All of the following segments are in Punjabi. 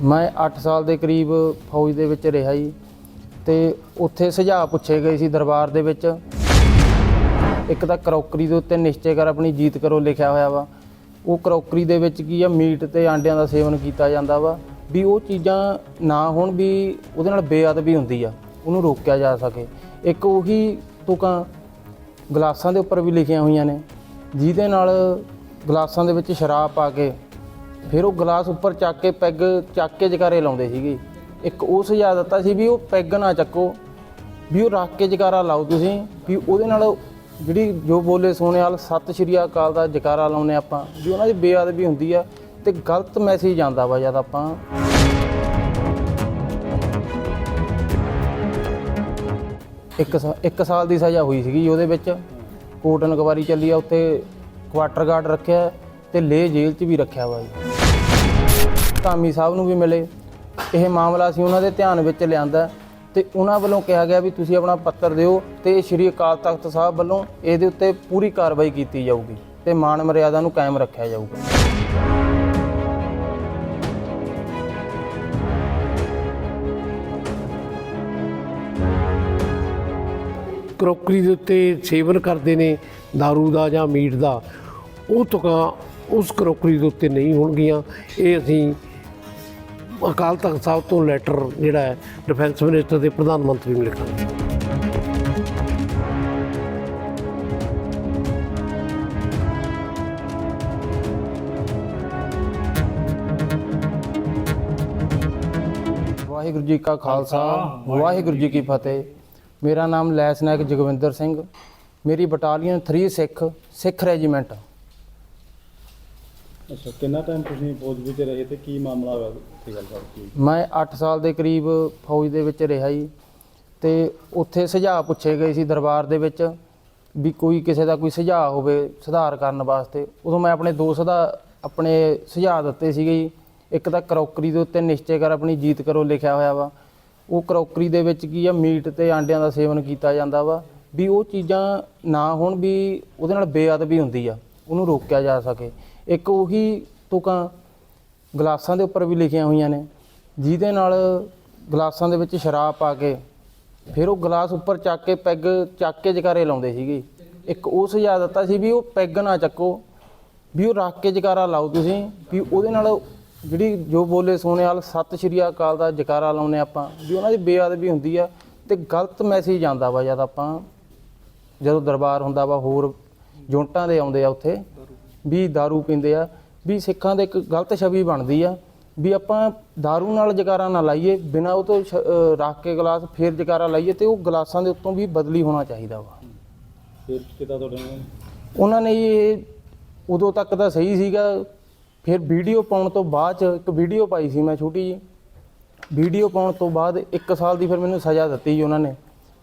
ਮੈਂ 8 ਸਾਲ ਦੇ ਕਰੀਬ ਫੌਜ ਦੇ ਵਿੱਚ ਰਿਹਾ ਜੀ ਤੇ ਉੱਥੇ ਸੁਝਾਅ ਪੁੱਛੇ ਗਏ ਸੀ ਦਰਬਾਰ ਦੇ ਵਿੱਚ। ਇੱਕ ਤਾਂ ਕਰੋਕਰੀ ਦੇ ਉੱਤੇ ਨਿਸ਼ਚੈ ਕਰ ਆਪਣੀ ਜੀਤ ਕਰੋ ਲਿਖਿਆ ਹੋਇਆ ਵਾ। ਉਹ ਕਰੋਕਰੀ ਦੇ ਵਿੱਚ ਕੀ ਆ, ਮੀਟ ਤੇ ਆਂਡਿਆਂ ਦਾ ਸੇਵਨ ਕੀਤਾ ਜਾਂਦਾ ਵਾ ਵੀ ਉਹ ਚੀਜ਼ਾਂ ਨਾ ਹੋਣ ਵੀ ਉਹਦੇ ਨਾਲ ਬੇਅਦਬੀ ਹੁੰਦੀ ਆ, ਉਹਨੂੰ ਰੋਕਿਆ ਜਾ ਸਕੇ। ਇੱਕ ਉਹੀ ਤੁਕਾਂ ਗਲਾਸਾਂ ਦੇ ਉੱਪਰ ਵੀ ਲਿਖੀਆਂ ਹੋਈਆਂ ਨੇ, ਜਿਹਦੇ ਨਾਲ ਗਲਾਸਾਂ ਦੇ ਵਿੱਚ ਸ਼ਰਾਬ ਪਾ ਕੇ ਫਿਰ ਉਹ ਗਲਾਸ ਉੱਪਰ ਚੱਕ ਕੇ ਪੈਗ ਚੱਕ ਕੇ ਜਕਾਰੇ ਲਾਉਂਦੇ ਸੀਗੇ। ਇੱਕ ਉਹ ਸੁਝਾਅ ਦਿੱਤਾ ਸੀ ਵੀ ਉਹ ਪੈਗ ਨਾ ਚੱਕੋ, ਵੀ ਉਹ ਰੱਖ ਕੇ ਜਕਾਰਾ ਲਾਓ ਤੁਸੀਂ, ਵੀ ਉਹਦੇ ਨਾਲ ਜਿਹੜੀ ਜੋ ਬੋਲੇ ਸੋਹਣੇ ਸਤਿ ਸ਼੍ਰੀ ਅਕਾਲ ਦਾ ਜਕਾਰਾ ਲਾਉਨੇ ਆਪਾਂ, ਵੀ ਉਹਨਾਂ ਦੀ ਬੇਅਦਬੀ ਹੁੰਦੀ ਆ ਤੇ ਗਲਤ ਮੈਸੇਜ ਜਾਂਦਾ ਵਾ ਜਦ ਆਪਾਂ। ਇੱਕ ਸਾ- ਇੱਕ ਸਾਲ ਦੀ ਸਜ਼ਾ ਹੋਈ ਸੀਗੀ ਉਹਦੇ ਵਿੱਚ। ਕੋਰਟ ਇਨਕੁਆਰੀ ਚੱਲੀ ਆ, ਉੱਥੇ ਕੁਆਟਰ ਗਾਰਡ ਰੱਖਿਆ। ਤੇ ਲੇ ਜੇਲ੍ਹ 'ਚ ਵੀ ਰੱਖਿਆ ਵਾ ਜੀ। ਧਾਮੀ ਸਾਹਿਬ ਨੂੰ ਵੀ ਮਿਲੇ। ਇਹ ਮਾਮਲਾ ਸੀ ਉਹਨਾਂ ਦੇ ਧਿਆਨ ਵਿੱਚ ਲਿਆਂਦਾ ਤੇ ਉਹਨਾਂ ਵੱਲੋਂ ਕਿਹਾ ਗਿਆ ਵੀ ਤੁਸੀਂ ਆਪਣਾ ਪੱਤਰ ਦਿਓ ਤੇ ਸ਼੍ਰੀ ਅਕਾਲ ਤਖਤ ਸਾਹਿਬ ਵੱਲੋਂ ਇਹਦੇ ਉੱਤੇ ਪੂਰੀ ਕਾਰਵਾਈ ਕੀਤੀ ਜਾਊਗੀ ਤੇ ਮਾਨ ਮਰਿਆਦਾ ਨੂੰ ਕਾਇਮ ਰੱਖਿਆ ਜਾਊਗਾ। ਕਰੋਕਰੀ ਦੇ ਉੱਤੇ ਸੇਵਨ ਕਰਦੇ ਨੇ दारू ਦਾ ਜਾਂ ਮੀਟ ਦਾ, ਉਹ ਤੁਕਾਂ ਉਸ ਕਰੋਕਰੀ ਦੇ ਉੱਤੇ ਨਹੀਂ ਹੋਣਗੀਆਂ। ਇਹ ਅਸੀਂ ਅਕਾਲ ਤਖਤ ਸਾਹਿਬ ਤੋਂ ਲੈਟਰ ਜਿਹੜਾ ਹੈ ਡਿਫੈਂਸ ਮਿਨਿਸਟਰ ਦੇ ਪ੍ਰਧਾਨ ਮੰਤਰੀ ਨੂੰ ਲਿਖਾਂਗੇ। ਵਾਹਿਗੁਰੂ ਜੀ ਕਾ ਖਾਲਸਾ ਵਾਹਿਗੁਰੂ ਜੀ ਕੀ ਫਤਿਹ। ਮੇਰਾ ਨਾਮ ਲੈਸਨਾਇਕ ਜਗਵਿੰਦਰ ਸਿੰਘ। ਮੇਰੀ ਬਟਾਲੀਅਨ 3 ਸਿੱਖ ਸਿੱਖ ਰੈਜੀਮੈਂਟ। ਅੱਛਾ, ਕਿੰਨਾ ਟਾਈਮ ਤੁਸੀਂ ਫੌਜ ਵਿੱਚ ਰਹੇ ਤੇ ਕੀ ਮਾਮਲਾ ਹੋਇਆ ਤੇ ਗੱਲ ਕੀ? ਮੈਂ 8 ਸਾਲ ਦੇ ਕਰੀਬ ਫੌਜ ਦੇ ਵਿੱਚ ਰਿਹਾ ਜੀ ਤੇ ਉੱਥੇ ਸੁਝਾਅ ਪੁੱਛੇ ਗਏ ਸੀ ਦਰਬਾਰ ਦੇ ਵਿੱਚ ਵੀ ਕੋਈ ਕਿਸੇ ਦਾ ਕੋਈ ਸੁਝਾਅ ਹੋਵੇ ਸੁਧਾਰ ਕਰਨ ਵਾਸਤੇ। ਉਦੋਂ ਮੈਂ ਆਪਣੇ ਦੋਸਤ ਦਾ ਆਪਣੇ ਸੁਝਾਅ ਦਿੱਤੇ ਸੀਗੇ ਜੀ। ਇੱਕ ਤਾਂ ਕਰੋਕਰੀ ਦੇ ਉੱਤੇ ਨਿਸ਼ਚੈ ਕਰ ਆਪਣੀ ਜੀਤ ਕਰੋ ਲਿਖਿਆ ਹੋਇਆ ਵਾ। ਉਹ ਕਰੋਕਰੀ ਦੇ ਵਿੱਚ ਕੀ ਆ, ਮੀਟ ਤੇ ਆਂਡਿਆਂ ਦਾ ਸੇਵਨ ਕੀਤਾ ਜਾਂਦਾ ਵਾ ਵੀ ਉਹ ਚੀਜ਼ਾਂ ਨਾ ਹੋਣ ਵੀ ਉਹਦੇ ਨਾਲ ਬੇਅਦਬੀ ਹੁੰਦੀ ਆ, ਉਹਨੂੰ ਰੋਕਿਆ ਜਾ ਸਕੇ। ਇੱਕ ਉਹੀ ਤੁਕਾਂ ਗਲਾਸਾਂ ਦੇ ਉੱਪਰ ਵੀ ਲਿਖੀਆਂ ਹੋਈਆਂ ਨੇ, ਜਿਹਦੇ ਨਾਲ ਗਲਾਸਾਂ ਦੇ ਵਿੱਚ ਸ਼ਰਾਬ ਪਾ ਕੇ ਫਿਰ ਉਹ ਗਲਾਸ ਉੱਪਰ ਚੱਕ ਕੇ ਪੈਗ ਚੱਕ ਕੇ ਜਕਾਰੇ ਲਾਉਂਦੇ ਸੀਗੇ। ਇੱਕ ਉਹ ਸੁਝਾਅ ਦਿੱਤਾ ਸੀ ਵੀ ਉਹ ਪੈਗ ਨਾ ਚੱਕੋ, ਵੀ ਉਹ ਰੱਖ ਕੇ ਜਕਾਰਾ ਲਾਓ ਤੁਸੀਂ, ਵੀ ਉਹਦੇ ਨਾਲ ਜਿਹੜੀ ਜੋ ਬੋਲੇ ਸੋਹਣੇ ਵਾਲ ਸਤਿ ਸ਼੍ਰੀ ਅਕਾਲ ਦਾ ਜਕਾਰਾ ਲਾਉਨੇ ਆਪਾਂ, ਵੀ ਉਹਨਾਂ ਦੀ ਬੇਅਦਬੀ ਹੁੰਦੀ ਆ ਤੇ ਗਲਤ ਮੈਸੇਜ ਜਾਂਦਾ ਵਾ ਜਦ ਆਪਾਂ ਜਦੋਂ ਦਰਬਾਰ ਹੁੰਦਾ ਵਾ ਹੋਰ ਜੁੰਟਾਂ ਦੇ ਆਉਂਦੇ ਆ ਉੱਥੇ ਵੀ दारू ਪੀਂਦੇ ਆ ਵੀ ਸਿੱਖਾਂ ਦੇ ਇੱਕ ਗਲਤ ਛਵੀ ਬਣਦੀ ਆ ਵੀ ਆਪਾਂ दारू ਨਾਲ ਜਕਾਰਾ ਨਾ ਲਾਈਏ ਬਿਨਾ ਉਹ ਤੋਂ ਸ਼- ਅਹ ਰੱਖ ਕੇ ਗਲਾਸ ਫੇਰ ਜਕਾਰਾ ਲਾਈਏ ਤੇ ਉਹ ਗਲਾਸਾਂ ਦੇ ਉੱਤੋਂ ਵੀ ਬਦਲੀ ਹੋਣਾ ਚਾਹੀਦਾ ਵਾ ਫਿਰ ਕਿਤਾ ਤੁਹਾਡੇ ਨਾਲ ਉਹਨਾਂ ਨੇ ਇਹ ਉਦੋਂ ਤੱਕ ਤਾਂ ਸਹੀ ਸੀਗਾ ਫਿਰ ਵੀਡੀਓ ਪਾਉਣ ਤੋਂ ਬਾਅਦ ਚ ਇੱਕ ਵੀਡੀਓ ਪਾਈ ਸੀ ਮੈਂ ਛੋਟੀ ਜੀ ਵੀਡੀਓ ਪਾਉਣ ਤੋਂ ਬਾਅਦ 1 ਸਾਲ ਦੀ ਫਿਰ ਮੈਨੂੰ ਸਜ਼ਾ ਦਿੱਤੀ ਜੀ ਉਹਨਾਂ ਨੇ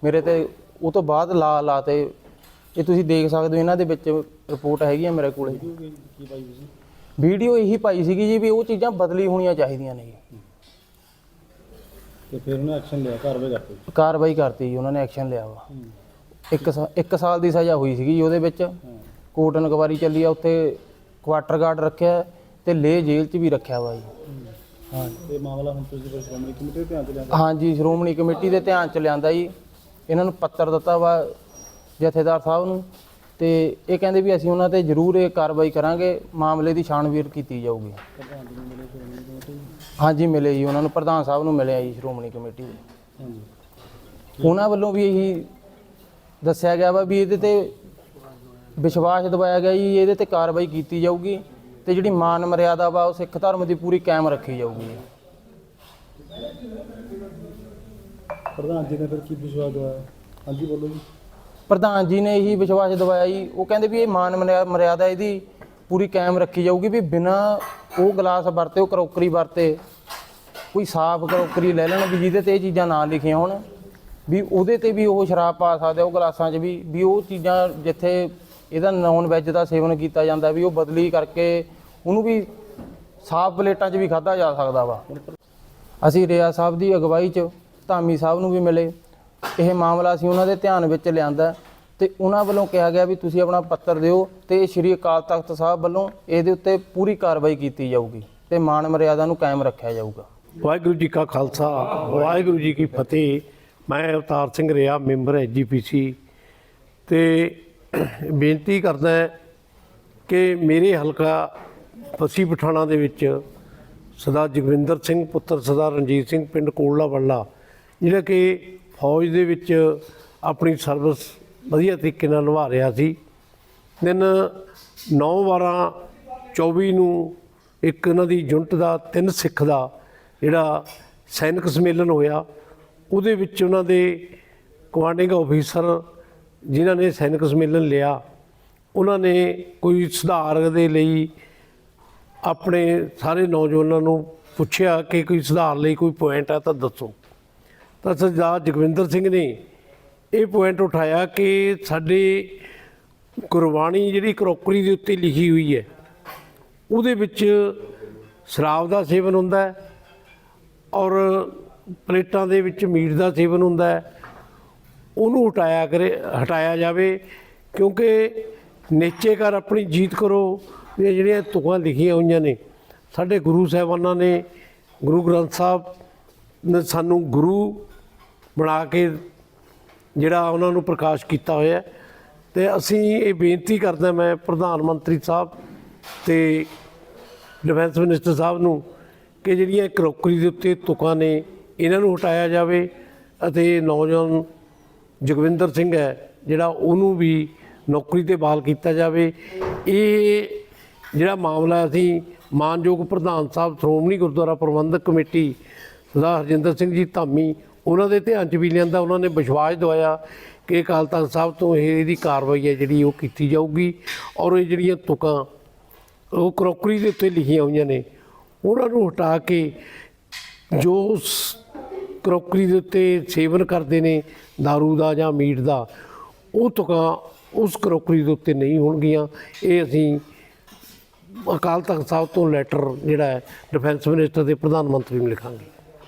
ਮੇਰੇ ਤੇ ਉਹ ਤੋਂ ਬਾਅਦ ਲਾ ਲਾ ਤੇ ਇਹ ਤੁਸੀਂ ਦੇਖ ਸਕਦੇ ਹੋ ਇਹਨਾਂ ਦੇ ਵਿੱਚ ਰਿਪੋਰਟ ਹੈਗੀ ਆ ਮੇਰੇ ਕੋਲੇ। ਕੀ ਕੀ ਪਾਈ ਤੁਸੀਂ ਵੀਡੀਓ ਇਹੀ ਪਾਈ ਸੀਗੀ ਜੀ ਵੀ ਉਹ ਚੀਜ਼ਾਂ ਬਦਲੀ ਹੋਣੀਆਂ ਚਾਹੀਦੀਆਂ ਨੇ ਜੀ। ਤੇ ਫਿਰ ਉਹਨੇ ਐਕਸ਼ਨ ਲਿਆ ਕਾਰਵਾਈ ਕਰਤੀ? ਕਾਰਵਾਈ ਕਰਤੀ ਜੀ ਉਹਨਾਂ ਨੇ ਐਕਸ਼ਨ ਲਿਆ ਵਾ। ਇੱਕ ਸਾ- ਇੱਕ ਸਾਲ ਦੀ ਸਜ਼ਾ ਹੋਈ ਸੀਗੀ ਜੀ ਉਹਦੇ ਵਿੱਚ। ਕੋਰਟ ਇਨਕੁਆਰੀ ਚੱਲੀ ਆ ਉੱਥੇ ਕੁਆਟਰ ਗਾਰਡ ਰੱਖਿਆ ਤੇ ਲੇ ਜੇਲ੍ਹ 'ਚ ਵੀ ਰੱਖਿਆ ਵਾ ਜੀ। ਹਾਂ। ਤੇ ਮਾਮਲਾ ਹੁਣ ਤੁਸੀਂ ਫਿਰ ਸ਼੍ਰੋਮਣੀ ਕਮੇਟੀ ਦੇ ਧਿਆਨ ਚ ਲਿਆਂਦਾ? ਹਾਂਜੀ ਸ਼੍ਰੋਮਣੀ ਕਮੇਟੀ ਦੇ ਧਿਆਨ 'ਚ ਲਿਆਂਦਾ ਜੀ। ਇਹਨਾਂ ਨੂੰ ਪੱਤਰ ਦਿੱਤਾ ਵਾ ਜਥੇਦਾਰ ਸਾਹਿਬ ਨੂੰ ਤੇ ਇਹ ਕਹਿੰਦੇ ਵੀ ਅਸੀਂ ਉਹਨਾਂ ਤੇ ਜ਼ਰੂਰ ਇਹ ਕਾਰਵਾਈ ਕਰਾਂਗੇ ਮਾਮਲੇ ਦੀ ਛਾਣਬੀਰ ਕੀਤੀ ਜਾਊਗੀ। ਹਾਂਜੀ ਮਿਲੇ ਜੀ ਉਹਨਾਂ ਨੂੰ ਪ੍ਰਧਾਨ ਸਾਹਿਬ ਨੂੰ ਮਿਲਿਆ ਜੀ ਸ਼੍ਰੋਮਣੀ ਕਮੇਟੀ ਦੇ ਉਹਨਾਂ ਵੱਲੋਂ ਵੀ ਇਹੀ ਦੱਸਿਆ ਗਿਆ ਵਾ ਵੀ ਇਹਦੇ ਤੇ ਵਿਸ਼ਵਾਸ ਦਿਵਾਇਆ ਗਿਆ ਜੀ ਇਹਦੇ ਤੇ ਕਾਰਵਾਈ ਕੀਤੀ ਜਾਊਗੀ ਤੇ ਜਿਹੜੀ ਮਾਨ ਮਰਿਆਦਾ ਵਾ ਉਹ ਸਿੱਖ ਧਰਮ ਦੀ ਪੂਰੀ ਕਾਇਮ ਰੱਖੀ ਜਾਊਗੀ। ਪ੍ਰਧਾਨ ਜੀ ਨੇ ਫਿਰ ਕੀ ਵਿਸ਼ਵਾਸ ਦਵਾਇਆ? ਹਾਂਜੀ ਬੋਲੋ ਜੀ। ਪ੍ਰਧਾਨ ਜੀ ਨੇ ਇਹੀ ਵਿਸ਼ਵਾਸ ਦਿਵਾਇਆ ਜੀ। ਉਹ ਕਹਿੰਦੇ ਵੀ ਇਹ ਮਾਨ ਮਰਿਆ- ਮਰਿਆਦਾ ਇਹਦੀ ਪੂਰੀ ਕਾਇਮ ਰੱਖੀ ਜਾਊਗੀ ਵੀ ਬਿਨਾ ਉਹ ਗਲਾਸ ਵਰਤੇ, ਉਹ ਕਰੋਕਰੀ ਵਰਤੇ, ਕੋਈ ਸਾਫ਼ ਕਰੋਕਰੀ ਲੈ ਲੈਣ ਵੀ ਜਿਹਦੇ ਤੇ ਇਹ ਚੀਜ਼ਾਂ ਨਾ ਲਿਖੀਆਂ ਹੋਣ, ਵੀ ਉਹਦੇ ਤੇ ਵੀ ਉਹ ਸ਼ਰਾਬ ਪਾ ਸਕਦੇ ਆ, ਉਹ ਗਲਾਸਾਂ 'ਚ ਵੀ ਵੀ ਉਹ ਚੀਜ਼ਾਂ ਜਿੱਥੇ ਇਹਦਾ ਨੌਨ ਵੈਜ ਦਾ ਸੇਵਨ ਕੀਤਾ ਜਾਂਦਾ ਵੀ ਉਹ ਬਦਲੀ ਕਰਕੇ ਉਹਨੂੰ ਵੀ ਸਾਫ਼ ਪਲੇਟਾਂ 'ਚ ਵੀ ਖਾਧਾ ਜਾ ਸਕਦਾ ਵਾ। ਅਸੀਂ ਰਿਆ ਸਾਹਿਬ ਦੀ ਅਗਵਾਈ 'ਚ ਧਾਮੀ ਸਾਹਿਬ ਨੂੰ ਵੀ ਮਿਲੇ। ਇਹ ਮਾਮਲਾ ਅਸੀਂ ਉਹਨਾਂ ਦੇ ਧਿਆਨ ਵਿੱਚ ਲਿਆਂਦਾ ਤੇ ਉਹਨਾਂ ਵੱਲੋਂ ਕਿਹਾ ਗਿਆ ਵੀ ਤੁਸੀਂ ਆਪਣਾ ਪੱਤਰ ਦਿਓ ਤੇ ਸ਼੍ਰੀ ਅਕਾਲ ਤਖਤ ਸਾਹਿਬ ਵੱਲੋਂ ਇਹਦੇ ਉੱਤੇ ਪੂਰੀ ਕਾਰਵਾਈ ਕੀਤੀ ਜਾਊਗੀ ਤੇ ਮਾਨ ਮਰਿਆਦਾ ਨੂੰ ਕਾਇਮ ਰੱਖਿਆ ਜਾਊਗਾ। ਵਾਹਿਗੁਰੂ ਜੀ ਕਾ ਖਾਲਸਾ, ਵਾਹਿਗੁਰੂ ਜੀ ਕੀ ਫਤਿਹ। ਮੈਂ ਅਵਤਾਰ ਸਿੰਘ ਰਿਆ, ਮੈਂਬਰ ਐਜੀਪੀਸੀ ਤੇ ਬੇਨਤੀ ਕਰਦਾ ਕਿ ਮੇਰੇ ਹਲਕਾ ਪੱਸੀ ਪਠਾਣਾ ਦੇ ਵਿੱਚ ਸਰਦਾਰ ਜਗਵਿੰਦਰ ਸਿੰਘ ਪੁੱਤਰ ਸਰਦਾਰ ਰਣਜੀਤ ਸਿੰਘ, ਪਿੰਡ ਕੋਟਲਾ ਵੱਲਾ ਜਿਹੜਾ ਕਿ ਫੌਜ ਦੇ ਵਿੱਚ ਆਪਣੀ ਸਰਵਿਸ ਵਧੀਆ ਤਰੀਕੇ ਨਾਲ ਨਿਭਾ ਰਿਹਾ ਸੀ। ਦਿਨ 9 12 24 ਨੂੰ ਇੱਕ ਇਹਨਾਂ ਦੀ ਯੂਨਿਟ ਦਾ ਤਿੰਨ ਸਿੱਖ ਦਾ ਜਿਹੜਾ ਸੈਨਿਕ ਸੰਮੇਲਨ ਹੋਇਆ, ਉਹਦੇ ਵਿੱਚ ਉਹਨਾਂ ਦੇ ਕਮਾਂਡਿੰਗ ਅਫੀਸਰ ਜਿਨ੍ਹਾਂ ਨੇ ਸੈਨਿਕ ਸੰਮੇਲਨ ਲਿਆ, ਉਹਨਾਂ ਨੇ ਕੋਈ ਸੁਧਾਰ ਦੇ ਲਈ ਆਪਣੇ ਸਾਰੇ ਨੌਜਵਾਨਾਂ ਨੂੰ ਪੁੱਛਿਆ ਕਿ ਕੋਈ ਸੁਧਾਰ ਲਈ ਕੋਈ ਪੁਆਇੰਟ ਹੈ ਤਾਂ ਦੱਸੋ। ਤਾਂ ਸਰਦਾਰ ਜਗਵਿੰਦਰ ਸਿੰਘ ਨੇ ਇਹ ਪੁਆਇੰਟ ਉਠਾਇਆ ਕਿ ਸਾਡੇ ਗੁਰਬਾਣੀ ਜਿਹੜੀ ਕਰੋਕਰੀ ਦੇ ਉੱਤੇ ਲਿਖੀ ਹੋਈ ਹੈ, ਉਹਦੇ ਵਿੱਚ ਸ਼ਰਾਬ ਦਾ ਸੇਵਨ ਹੁੰਦਾ ਹੈ ਔਰ ਪਲੇਟਾਂ ਦੇ ਵਿੱਚ ਮੀਟ ਦਾ ਸੇਵਨ ਹੁੰਦਾ ਹੈ। ਉਹਨੂੰ ਹਟਾਇਆ ਕਰੇ, ਹਟਾਇਆ ਜਾਵੇ ਕਿਉਂਕਿ ਨੇਚੇ ਕਰ ਆਪਣੀ ਜੀਤ ਕਰੋ, ਇਹ ਜਿਹੜੀਆਂ ਤੁਕਾਂ ਲਿਖੀਆਂ ਹੋਈਆਂ ਨੇ, ਸਾਡੇ ਗੁਰੂ ਸਾਹਿਬਾਨਾਂ ਨੇ, ਗੁਰੂ ਗ੍ਰੰਥ ਸਾਹਿਬ ਨੇ ਸਾਨੂੰ ਗੁਰੂ ਬਣਾ ਕੇ ਜਿਹੜਾ ਉਹਨਾਂ ਨੂੰ ਪ੍ਰਕਾਸ਼ ਕੀਤਾ ਹੋਇਆ ਹੈ। ਤੇ ਅਸੀਂ ਇਹ ਬੇਨਤੀ ਕਰਦਾ ਮੈਂ ਪ੍ਰਧਾਨ ਮੰਤਰੀ ਸਾਹਿਬ ਤੇ ਡਿਫੈਂਸ ਮਿਨਿਸਟਰ ਸਾਹਿਬ ਨੂੰ ਕਿ ਜਿਹੜੀਆਂ ਕਰੋਕਰੀ ਦੇ ਉੱਤੇ ਤੁਕਾਂ ਨੇ ਇਹਨਾਂ ਨੂੰ ਹਟਾਇਆ ਜਾਵੇ ਅਤੇ ਨੌਜਵਾਨ ਜਗਵਿੰਦਰ ਸਿੰਘ ਹੈ, ਜਿਹੜਾ ਉਹਨੂੰ ਵੀ ਨੌਕਰੀ ਤੇ ਬਹਾਲ ਕੀਤਾ ਜਾਵੇ ਇਹ ਜਿਹੜਾ ਮਾਮਲਾ ਅਸੀਂ ਮਾਨਯੋਗ ਪ੍ਰਧਾਨ ਸਾਹਿਬ, ਸ਼੍ਰੋਮਣੀ ਗੁਰਦੁਆਰਾ ਪ੍ਰਬੰਧਕ ਕਮੇਟੀ ਸਰਦਾਰ ਹਰਜਿੰਦਰ ਸਿੰਘ ਜੀ ਧਾਮੀ ਉਹਨਾਂ ਦੇ ਧਿਆਨ 'ਚ ਵੀ ਲਿਆਂਦਾ, ਉਹਨਾਂ ਨੇ ਵਿਸ਼ਵਾਸ ਦਵਾਇਆ ਕਿ ਅਕਾਲ ਤਖਤ ਸਾਹਿਬ ਤੋਂ ਇਹ ਇਹਦੀ ਕਾਰਵਾਈ ਹੈ ਜਿਹੜੀ ਉਹ ਕੀਤੀ ਜਾਊਗੀ ਔਰ ਇਹ ਜਿਹੜੀਆਂ ਤੁਕਾਂ ਉਹ ਕਰੋਕਰੀ ਦੇ ਉੱਤੇ ਲਿਖੀਆਂ ਹੋਈਆਂ ਨੇ, ਉਹਨਾਂ ਨੂੰ ਹਟਾ ਕੇ ਜੋ ਸ- ਕਰੋਕਰੀ ਦੇ ਉੱਤੇ ਸੇਵਨ ਕਰਦੇ ਨੇ दारू ਦਾ ਜਾਂ ਮੀਟ ਦਾ, ਉਹ ਤੁਕਾਂ ਉਸ ਕਰੋਕਰੀ ਦੇ ਉੱਤੇ ਨਹੀਂ ਹੋਣਗੀਆਂ। ਇਹ ਅਸੀਂ ਅਕਾਲ ਤਖਤ ਸਾਹਿਬ ਤੋਂ ਲੈਟਰ ਜਿਹੜਾ ਹੈ ਡਿਫੈਂਸ ਮਿਨਿਸਟਰ ਦੇ ਪ੍ਰਧਾਨ ਮੰਤਰੀ ਨੂੰ ਲਿਖਾਂਗੇ।